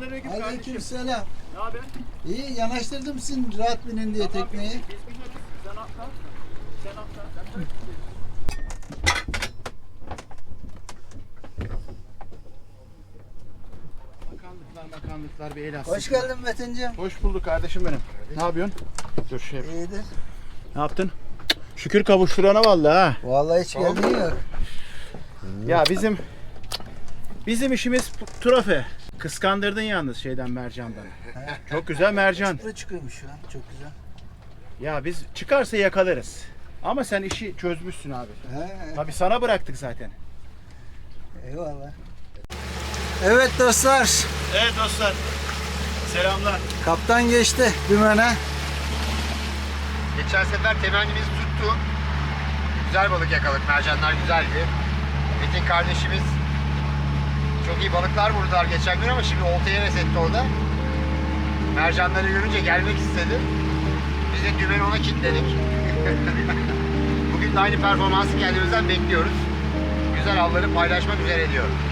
Selamünaleyküm kardeşim. Aleykümselam. Ne haber? İyi yanaştırdım sizin rahat binin diye Tamam, tekneyi. Biz, biz bineriz. Sen atla. Sen atla. Bırak. Bakanlıklar bakanlıklar bir el atsın. Hoş geldin Metin'cim. Hoş bulduk kardeşim benim. Ne yapıyorsun? Dur şey. İyidir. Ne yaptın? Şükür kavuşturana vallahi ha. Vallahi hiç geldin yok. Ya bizim bizim işimiz trafe. Kıskandırdın yalnız şeyden mercandan. Çok güzel mercan. Çıpra çıkıyormuş şu an. Çok güzel. Ya biz çıkarsa yakalarız. Ama sen işi çözmüşsün abi. He, Tabii sana bıraktık zaten. eyvallah. Evet dostlar. Evet dostlar. Selamlar. Kaptan geçti dümene. Geçen sefer temennimiz tuttu. Güzel balık yakaladık. Mercanlar güzeldi. Metin kardeşimiz iyi balıklar vurdular geçen gün ama şimdi oltaya heves orada. Mercanları görünce gelmek istedi. Biz de dümeni ona kilitledik. Bugün de aynı performansı kendimizden bekliyoruz. Güzel avları paylaşmak üzere diyorum.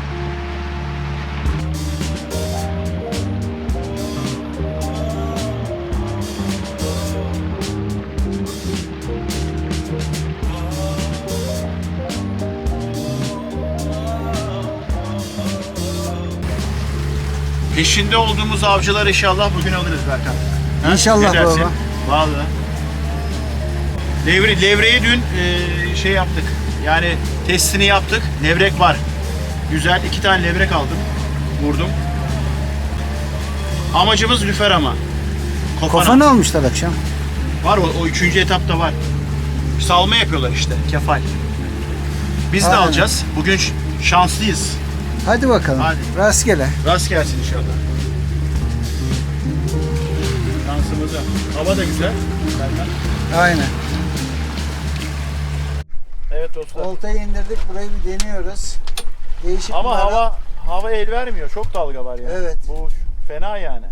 Peşinde olduğumuz avcılar inşallah bugün alırız Berkan. Ha? İnşallah Ne dersin? baba. Vallahi. Levre, levreyi dün e, şey yaptık. Yani testini yaptık. Levrek var. Güzel. iki tane levrek aldım. Vurdum. Amacımız lüfer ama. Kofana. Kafanı almışlar akşam. Var o, o üçüncü etapta var. Salma yapıyorlar işte. Kefal. Biz de Aynen. alacağız. Bugün ş- şanslıyız. Hadi bakalım. Hadi. Rastgele. Rast gelsin inşallah. Şansımıza. Hava da güzel. Aynen. Evet dostlar. Oltayı indirdik. Burayı bir deniyoruz. Değişik Ama bir ara. hava hava el vermiyor. Çok dalga var ya. Evet. Bu fena yani.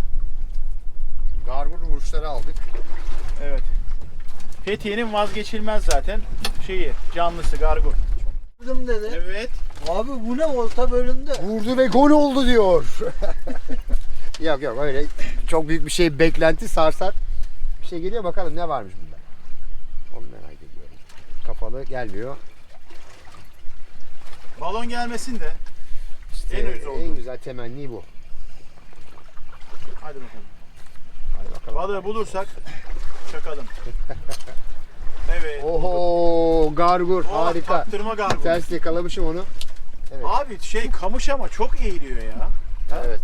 Gargur vuruşları aldık. Evet. Fethiye'nin vazgeçilmez zaten şeyi, canlısı gargur. Vurdum dedi. Evet. Abi bu ne olta bölündü. Vurdu ve gol oldu diyor. yok yok öyle çok büyük bir şey beklenti sarsar. Bir şey geliyor bakalım ne varmış bunda. Onu merak ediyorum. Kafalı gelmiyor. Balon gelmesin de. İşte En oldu. en güzel temenni bu. Hadi bakalım. Hadi bakalım. Balığı bulursak çakalım. evet. Oho gargur Oh, harika. Taktırma gargur. Ters yakalamışım onu. Evet. Abi şey kamış ama çok eğiliyor ya. Evet.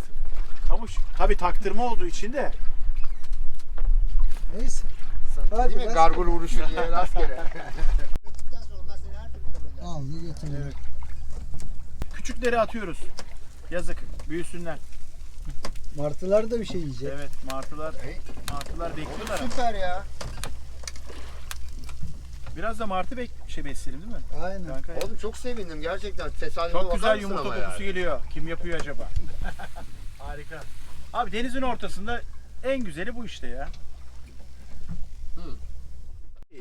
Kamış. Tabi taktırma olduğu için de. Neyse. Hadi Değil mi? rastgele. Gargur vuruşu diye rastgele. Aldı götürdü. Küçükleri atıyoruz. Yazık. Büyüsünler. Martılar da bir şey yiyecek. Evet martılar martılar bekliyorlar. ama. Süper ya. Biraz da martı bek şey besleyelim değil mi? Aynen. Kanka ya. Oğlum çok sevindim gerçekten. Tesadüfe Çok bakar güzel mısın yumurta ama kokusu yani? geliyor. Kim yapıyor acaba? Harika. Abi denizin ortasında en güzeli bu işte ya.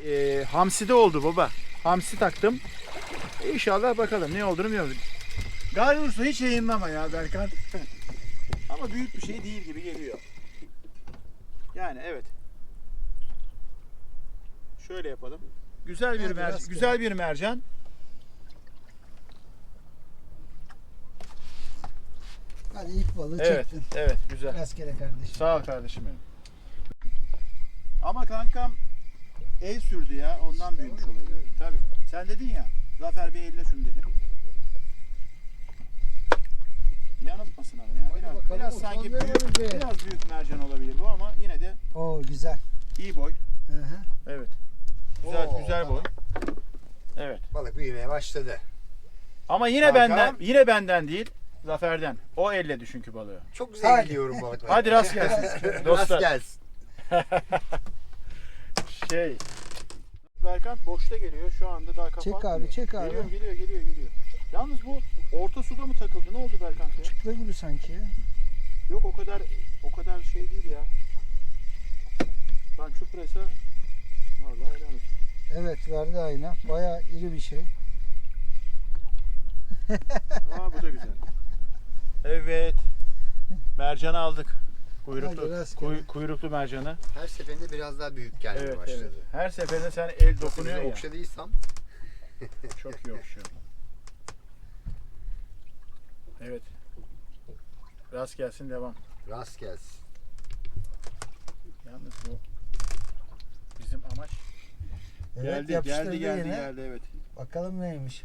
Ee, hamsi de oldu baba. Hamsi taktım. İnşallah bakalım ne olduğunu bilmiyorum. Garnursu hiç yayınlama ya Berkan. Ama büyük bir şey değil gibi geliyor. Yani evet. Şöyle yapalım. Güzel bir Hadi mer rastgele. güzel bir mercan. Hadi ilk balığı Evet, çektin. evet güzel. Rastgele kardeşim. Sağ ol kardeşim benim. Ama kankam el sürdü ya ondan büyümüş olabilir. Tabii. Sen dedin ya Zafer Bey elle şunu dedin. Yanıltmasın ama ya. Biraz, bakalım, biraz sanki büyük, be. biraz büyük mercan olabilir bu ama yine de Oo güzel. iyi boy. Hı hı. Evet. Güzel Oo, güzel boy. Evet. Balık büyümeye başladı. Ama yine Kankam. benden yine benden değil. Zafer'den. O elledi çünkü balığı. Çok güzel Hadi. gidiyorum balıklar. Hadi rast gelsin. Rast Dostlar. gelsin. Şey. Berkant boşta geliyor şu anda daha kapat. Çek abi, çek abi. Geliyor geliyor geliyor geliyor. Yalnız bu orta suda mı takıldı? Ne oldu Berkant ya? Çıkla gibi sanki. Yok o kadar o kadar şey değil ya. Ben çupresa vallahi helal olsun. Evet verdi ayna. Bayağı iri bir şey. Aa bu da güzel. Evet. Mercanı aldık. Hadi Kuyruklu, rastgele. kuy- kuyruklu mercanı. Her seferinde biraz daha büyük gelmeye Evet, başladı. evet. Her seferinde sen el Dokunuyor dokunuyor ya. okşadıysam Çok iyi okşuyor. Evet. Rast gelsin devam. rast gelsin. Yalnız bu bizim amaç. Evet geldi, yapıştırdı geldi, geldi, yine. geldi, evet. Bakalım neymiş.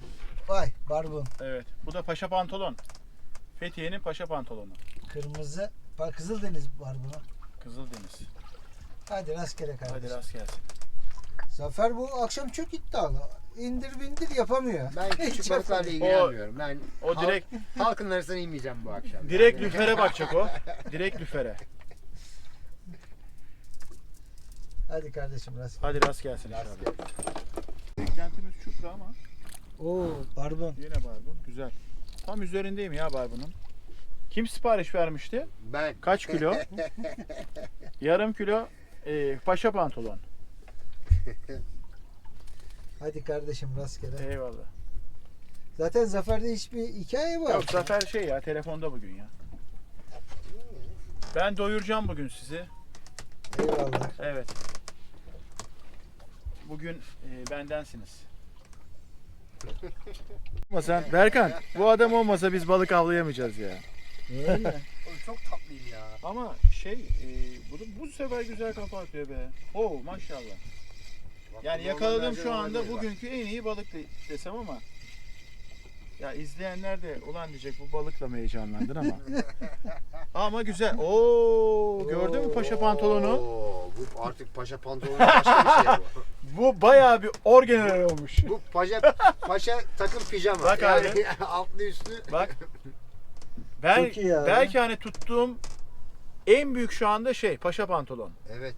Vay barbun. Evet. Bu da paşa pantolon. Fethiye'nin paşa pantolonu. Kırmızı. Bak Kızıldeniz barbunu. Kızıldeniz. Hadi rastgele kardeşim. Hadi rast gelsin. Zafer bu akşam çok iddialı. İndir bindir yapamıyor. Ben küçük Hiç balıklarla ilgilenmiyorum. Ben O halk- direkt halkın arasına inmeyeceğim bu akşam. direkt Yani. lüfere bakacak o. Direkt lüfere. Hadi kardeşim rastgele. Hadi rast gelsin Rast inşallah. gelsin. Beklentimiz çupra ama Oo barbun. yine barbun. Güzel. Tam üzerindeyim ya barbunun. Kim sipariş vermişti? Ben Kaç kilo? Yarım kilo e, paşa pantolon. Hadi kardeşim rastgele. Eyvallah. Zaten Zafer'de hiçbir hikaye var. Yok Zafer şey ya telefonda bugün ya. Ben doyuracağım bugün sizi. Eyvallah. Evet. Bugün e, bendensiniz. Ama sen Berkan bu adam olmasa biz balık avlayamayacağız ya. Öyle. Oğlum çok tatlıyım ya. Ama şey e, bu, bu sefer güzel kafa atıyor be. Oo maşallah. Yani yakaladım şu anda bugünkü en iyi balık de- desem ama ya izleyenler de ulan diyecek bu balıkla mı heyecanlandın ama. ama güzel. Oo gördün mü paşa pantolonu? Oo, bu artık paşa pantolonu başka bir şey bu. Bu bayağı bir orgeneral olmuş. Bu paşa paşa takım pijama. Bak yani abi. altlı üstlü. Bak. Ben Çok iyi ya. belki hani tuttuğum en büyük şu anda şey paşa pantolon. Evet.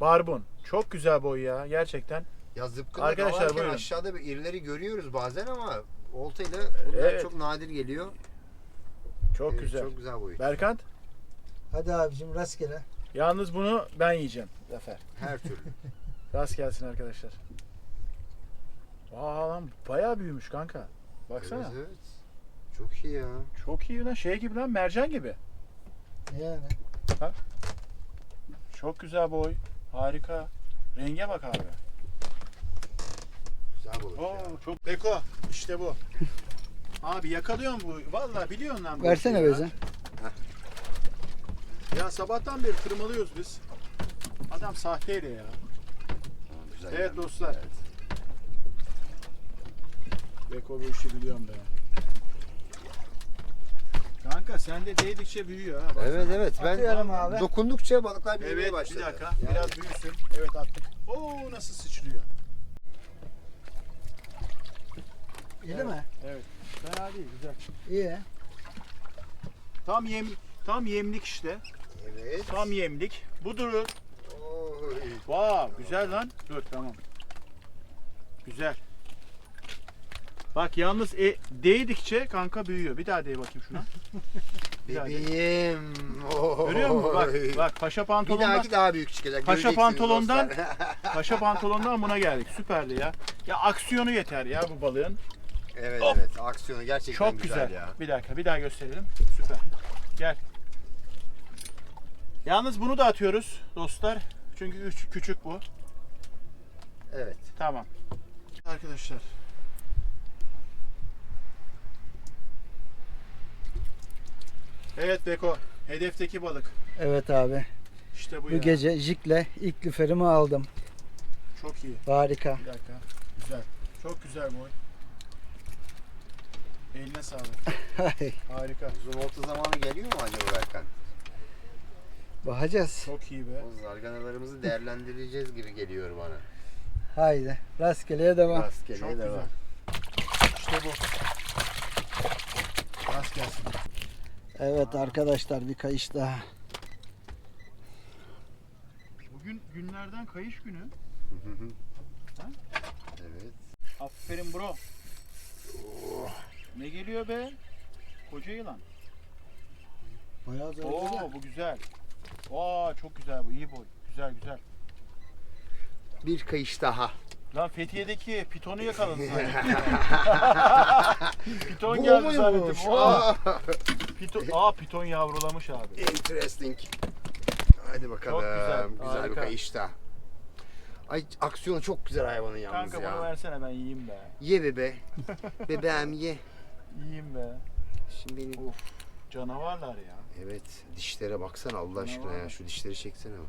Barbun. Çok güzel boy ya gerçekten. Ya zıpkınla Arkadaşlar, dalarken buyurun. aşağıda bir irileri görüyoruz bazen ama oltayla bunlar Evet. çok nadir geliyor. Çok Evet, güzel. Çok güzel boyut. Berkant Hadi abicim rastgele. yalnız bunu ben yiyeceğim Zafer. Her türlü. Rast gelsin arkadaşlar. Aa lan bayağı büyümüş kanka. Baksana. Evet, evet. Çok iyi ya. Çok iyi lan şey gibi lan mercan gibi. Yani. Çok güzel boy. Harika. Renge bak abi. Güzel balık Oo ya. çok Beko işte bu. Abi yakalıyor bu? Vallahi biliyorsun lan bu Versene işi ya. Bezen. Ya sabahtan beri tırmalıyoruz biz. Adam sahteyle ya. Tamam, güzel Evet geldi. dostlar. Beko bu işi biliyorum be. Kanka sende değdikçe büyüyor ha. baksana. Evet evet ben Atıyorum abi. dokundukça balıklar büyümeye Evet başladı. bir dakika Yani biraz büyüsün. Evet attık. Oo nasıl sıçrıyor. İyi Evet. mi? Evet. Fena değil güzel. İyi. Tam yem tam yemlik işte. Evet. Tam yemlik. Bu durur. Oy. Wow, güzel lan. Dur tamam. Güzel. Bak yalnız e, değdikçe kanka büyüyor. Bir daha değ bakayım şuna. Bir daha değ. Bebeğim. Görüyor musun? Bak, bak paşa Bir pantolondan dahaki daha büyük çıkacak. Paşa pantolondan- paşa pantolondan buna geldik. Süperdi ya. Ya aksiyonu yeter ya bu balığın. Evet Hop. evet. Aksiyonu gerçekten Çok güzel, güzel. ya. Bir dakika bir daha gösterelim. Süper. Gel. Yalnız bunu da atıyoruz dostlar. Çünkü üç, küçük bu. Evet. Tamam. Arkadaşlar. Evet Beko. Hedefteki balık. Evet abi. İşte bu, Bu ya. gece jikle ilk lüferimi aldım. Çok iyi. Harika. Bir dakika. Güzel. Çok güzel boy. Eline sağlık. Harika. Uzun olta zamanı geliyor mu acaba Berkan? Bakacağız. Çok iyi be. O zarganalarımızı değerlendireceğiz gibi geliyor bana. Haydi. Rastgeleye devam. Rastgele Çok devam. güzel. İşte bu. Rast gelsin. Evet arkadaşlar bir kayış daha. Bugün günlerden kayış günü. Ha? evet. Aferin bro. Ne geliyor be? Koca yılan. Bayağı zor. Oo bu güzel. Aa çok güzel bu. iyi boy. Güzel güzel. Bir kayış daha. Lan Fethiye'deki pitonu yakaladın zannettim. piton Bu geldi muymuş? zannettim. Aa, Piton, aa piton yavrulamış abi. Interesting. Hadi bakalım. Çok güzel, Güzel, bir harika. kayışta. Ay aksiyonu çok güzel hayvanın yalnız Kanka ya. bunu versene ben yiyeyim be. Ye bebe. Bebeğim ye. Yiyeyim be. Şimdi benim... Of canavarlar ya. Evet dişlere baksana Allah aşkına ya. Şu dişleri çeksene. bak.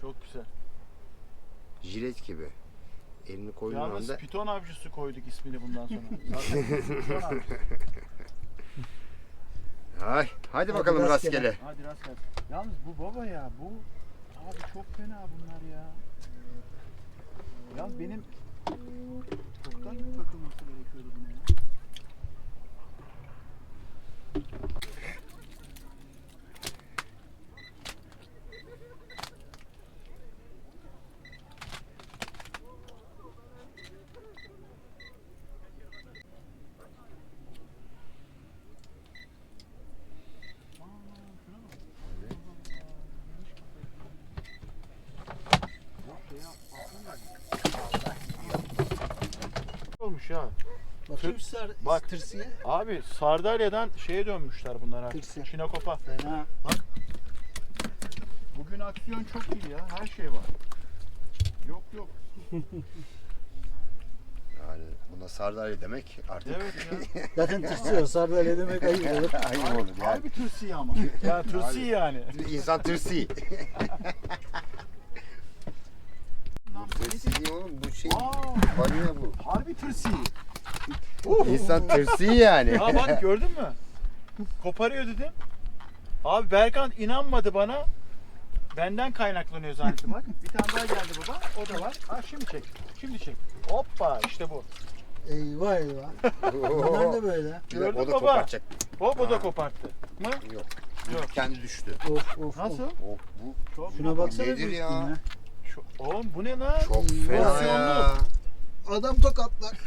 Çok güzel. Jilet gibi. Elini koyduğun Yalnız anda... piton avcısı koyduk ismini bundan sonra. Zaten piton avcısı. Ay, hadi Hadi bakalım rastgele. rastgele. Hadi rast gelsin. Yalnız bu baba ya bu abi çok fena bunlar ya. Yalnız benim çoktan takılması gerekiyordu buna ya? olmuş ya. Bakayım sar, Bak. tırsıya. Abi Sardalya'dan şeye dönmüşler bunlar artık. Tırsı. Çinekop'a. Fena. Bugün aksiyon çok iyi ya. Her şey var. Yok yok. Yani buna sardalya demek artık Evet ya. Zaten tırsıyor. Sardalya demek ayıp olur. ayıp olur yani. Harbi tırsı ama. Ya tırsı yani. İnsan tırsı. Tırsı değil oğlum bu şey. Aa, Balina bu. harbi tırsı. İnsan tırsı yani. Ha bak gördün mü? Koparıyor dedim. Abi Berkan inanmadı bana. Benden kaynaklanıyor zannettim bak. Bir tane daha geldi baba. O da var. Ha şimdi çek. Şimdi çek. Hoppa işte bu. Eyvah eyvah. Bunlar da böyle. Gördün o da baba. koparacak. Hop o da koparttı. Mı? Yok. Yok. Kendi düştü. Of of Nasıl? of. Oh bu Çok Şuna baksana Nedir büyüklüğüne. ya? Şu, oğlum bu ne lan? çok fena ya. Adam tokatlar.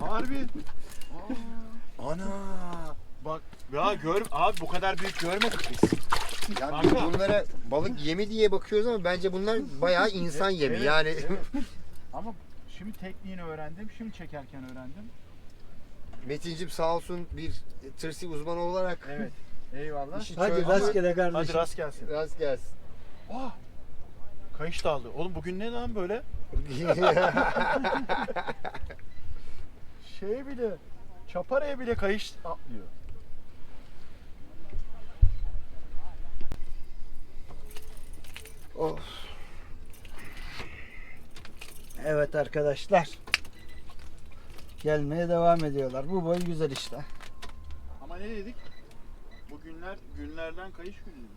Harbi. Ana. Bak ya gör abi bu kadar büyük görmedik biz. Ya Kanka. biz bunlara balık yemi diye bakıyoruz ama bence bunlar bayağı insan yemi. Evet, yani evet. Ama şimdi tekniğini öğrendim. Şimdi çekerken öğrendim. Metincim sağ olsun bir tırsi uzmanı olarak Evet. Eyvallah. işi Hadi çözdü. rastgele Hadi kardeşim. rast gelsin. Rast gelsin. Ah! Kayış daldı. Oğlum bugün ne lan böyle? Şey bile, çaparaya bile kayış atlıyor. Of. Evet arkadaşlar. Gelmeye devam ediyorlar. Bu boy güzel işte. Ama ne dedik? Bu günler günlerden kayış bugün.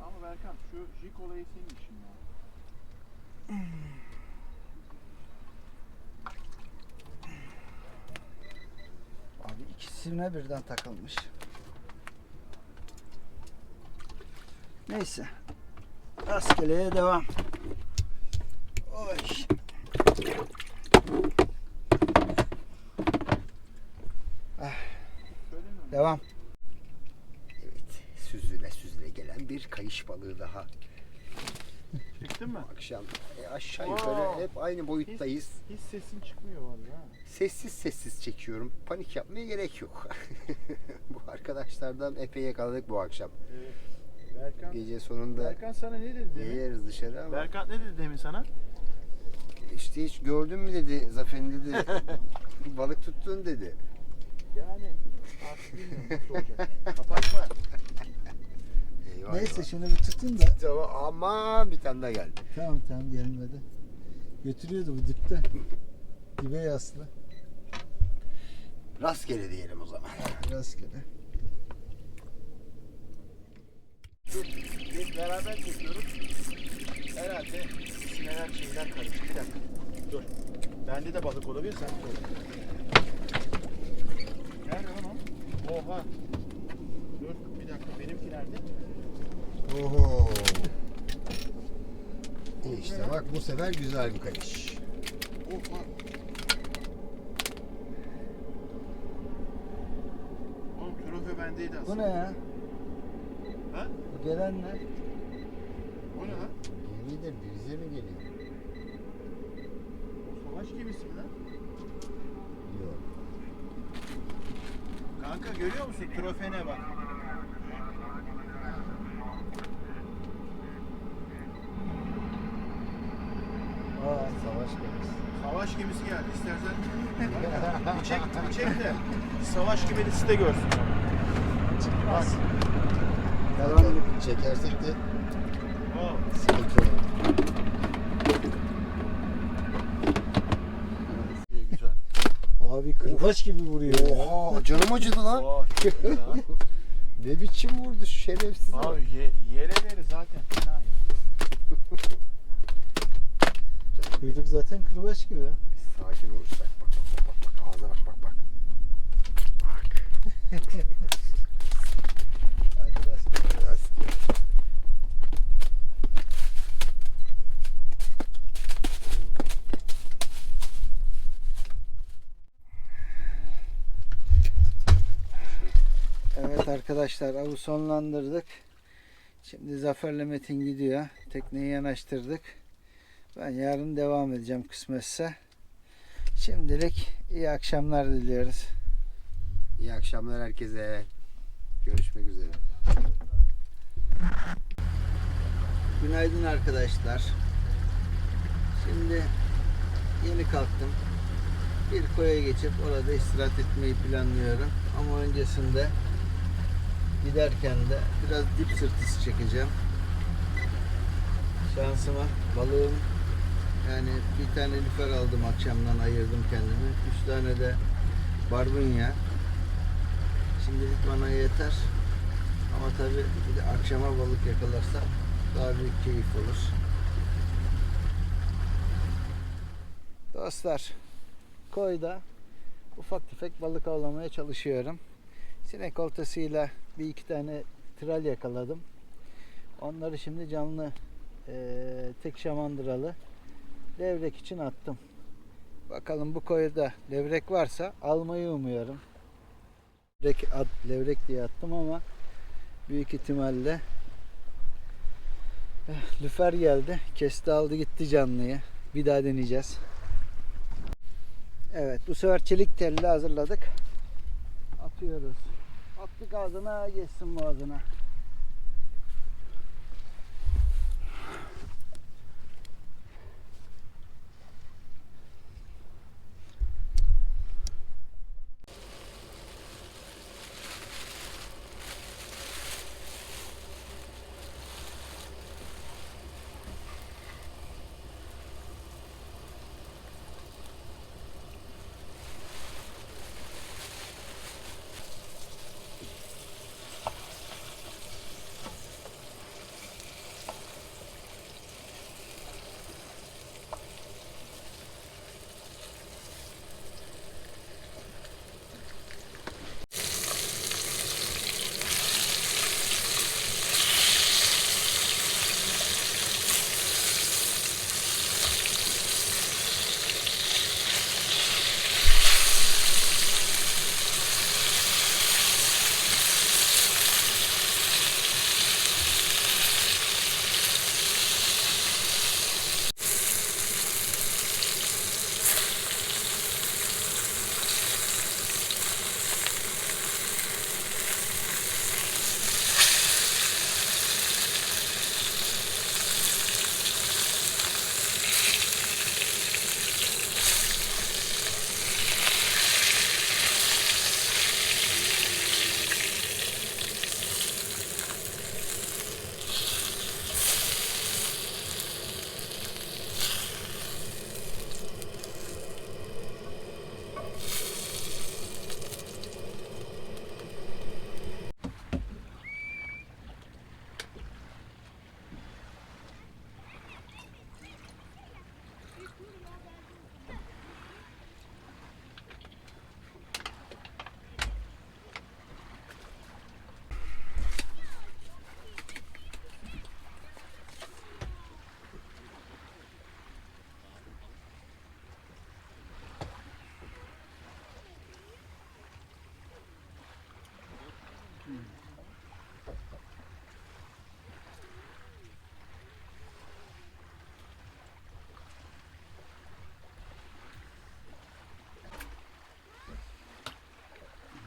Ama Berkan şu jig olayı senin işin ya. Abi ikisine birden takılmış. Neyse. Rastgeleye devam. Oy. Söylemiyorum. Devam. evet, süzüle süzüle gelen bir kayış balığı daha. Çektin mi? Akşam e, aşağı yukarı hep aynı boyuttayız. Hiç sesin çıkmıyor vallahi. Sessiz sessiz çekiyorum. Panik yapmaya gerek yok. bu arkadaşlardan epey yakaladık bu akşam. Evet. Berkan, Gece sonunda Berkan sana ne dedi demin? yeriz dışarı ama Berkan ne dedi demin sana? işte hiç gördün mü dedi Zafer'in dedi. balık tuttun dedi. Yani artık bilmiyorum nasıl olacak. Kapatma. Eyvah Neyse eyvah. şunu bir tutun da. Tamam ama bir tane daha geldi. Tamam tamam gelmedi. Götürüyordu bu dipte. Dibe yaslı. Rastgele diyelim o zaman. Rastgele. Biz beraber çekiyoruz. Herhalde sineler şeyler karışık. Bir dakika. Dur. Bende de balık olabilir, sen de olabilir. Nerede lan o? Oha. Dur bir dakika, benimki nerede? Oho. İşte bak bu sefer güzel bir kayış. Oha. Oğlum trofe bendeydi aslında. Bu ne ya? Ha? Bu gelenler Bu ne lan? Gemidir bize mi geliyor? O savaş gemisi mi lan? Yok. Kanka görüyor musun? Trofene bak. aa, Savaş gemisi. Savaş gemisi geldi. İstersen bir çek, bir çek de savaş gemisi de görsün. çıkmaz. Devam Çekersek de sıkıntı olur. İyi güzel. Kırbaç gibi vuruyor. ya. Oha canım acıdı lan. Ne biçim vurdu şu şerefsiz. Abi ye, yeleleri zaten fena ya. Kuyruk zaten kırbaç gibi. Sakin ol. Bak bak bak bak bak. Ağza bak bak bak. Bak. Hadi rastgele. Biraz. Evet arkadaşlar avı sonlandırdık. Şimdi Zafer'le Metin gidiyor. Tekneyi yanaştırdık. Ben yarın devam edeceğim kısmetse. Şimdilik iyi akşamlar diliyoruz. İyi akşamlar herkese. Görüşmek üzere. Günaydın arkadaşlar. Şimdi yeni kalktım. Bir koya geçip orada istirahat etmeyi planlıyorum. Ama öncesinde giderken de biraz dip sırtısı çekeceğim. Şansıma balığım yani bir tane lüfer aldım akşamdan ayırdım kendime. Üç tane de barbunya. Şimdilik bana yeter. Ama tabii bir de akşama balık yakalarsam daha büyük keyif olur. Dostlar, koyda ufak tefek balık avlamaya çalışıyorum. Sinek oltasıyla bir iki tane tral yakaladım. Onları şimdi canlı eee, tek şamandıralı levrek için attım. Bakalım bu koyda levrek varsa almayı umuyorum. Levrek, at, levrek diye attım ama büyük ihtimalle eh, lüfer geldi. Kesti aldı gitti canlıyı. Bir daha deneyeceğiz. Evet bu sefer çelik telli hazırladık. Atıyoruz. Attık ağzına geçsin boğazına.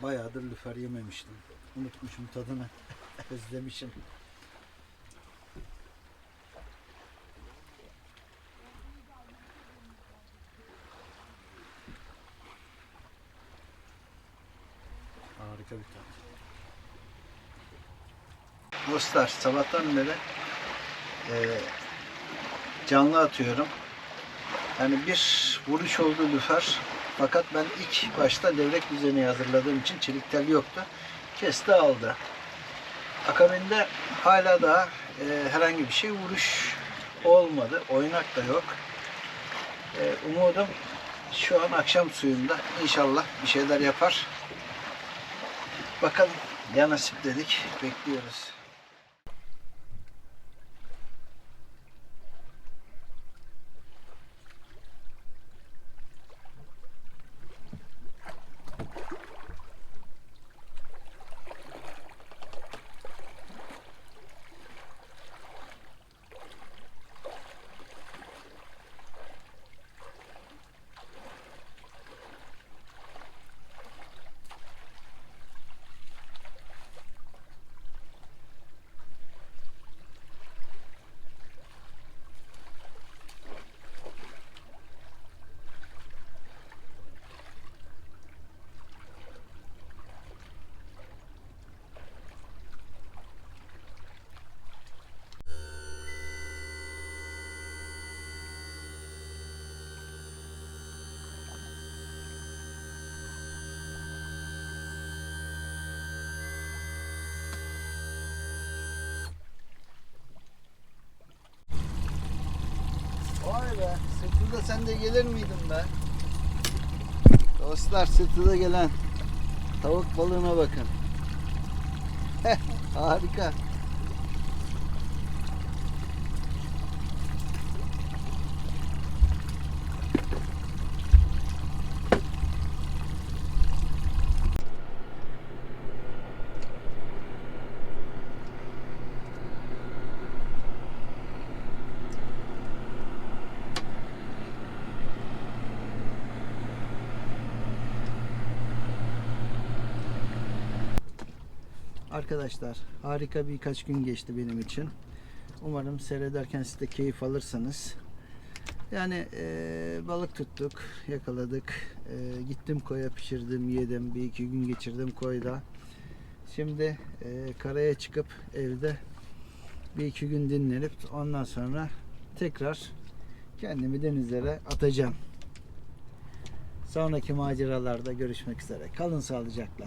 Bayağıdır lüfer yememiştim. Unutmuşum tadını. Özlemişim. Harika bir tat. Dostlar sabahtan beri eee, canlı atıyorum. Yani bir vuruş oldu lüfer. Fakat ben ilk başta levrek düzeni hazırladığım için çelik tel yoktu. Kesti aldı. Akabinde hala daha e, herhangi bir şey vuruş olmadı. Oynak da yok. E, umudum şu an akşam suyunda inşallah bir şeyler yapar. Bakalım ya nasip dedik. Bekliyoruz. Vay be, sırtında sen de gelir miydin be? Dostlar sırtıda gelen tavuk balığına bakın. Harika. Arkadaşlar harika birkaç gün geçti benim için. Umarım seyrederken siz de keyif alırsanız. Yani e, balık tuttuk, yakaladık. E, gittim koya pişirdim, yedim. Bir iki gün geçirdim koyda. Şimdi e, karaya çıkıp evde bir iki gün dinlenip ondan sonra tekrar kendimi denizlere atacağım. Sonraki maceralarda görüşmek üzere. Kalın sağlıcakla.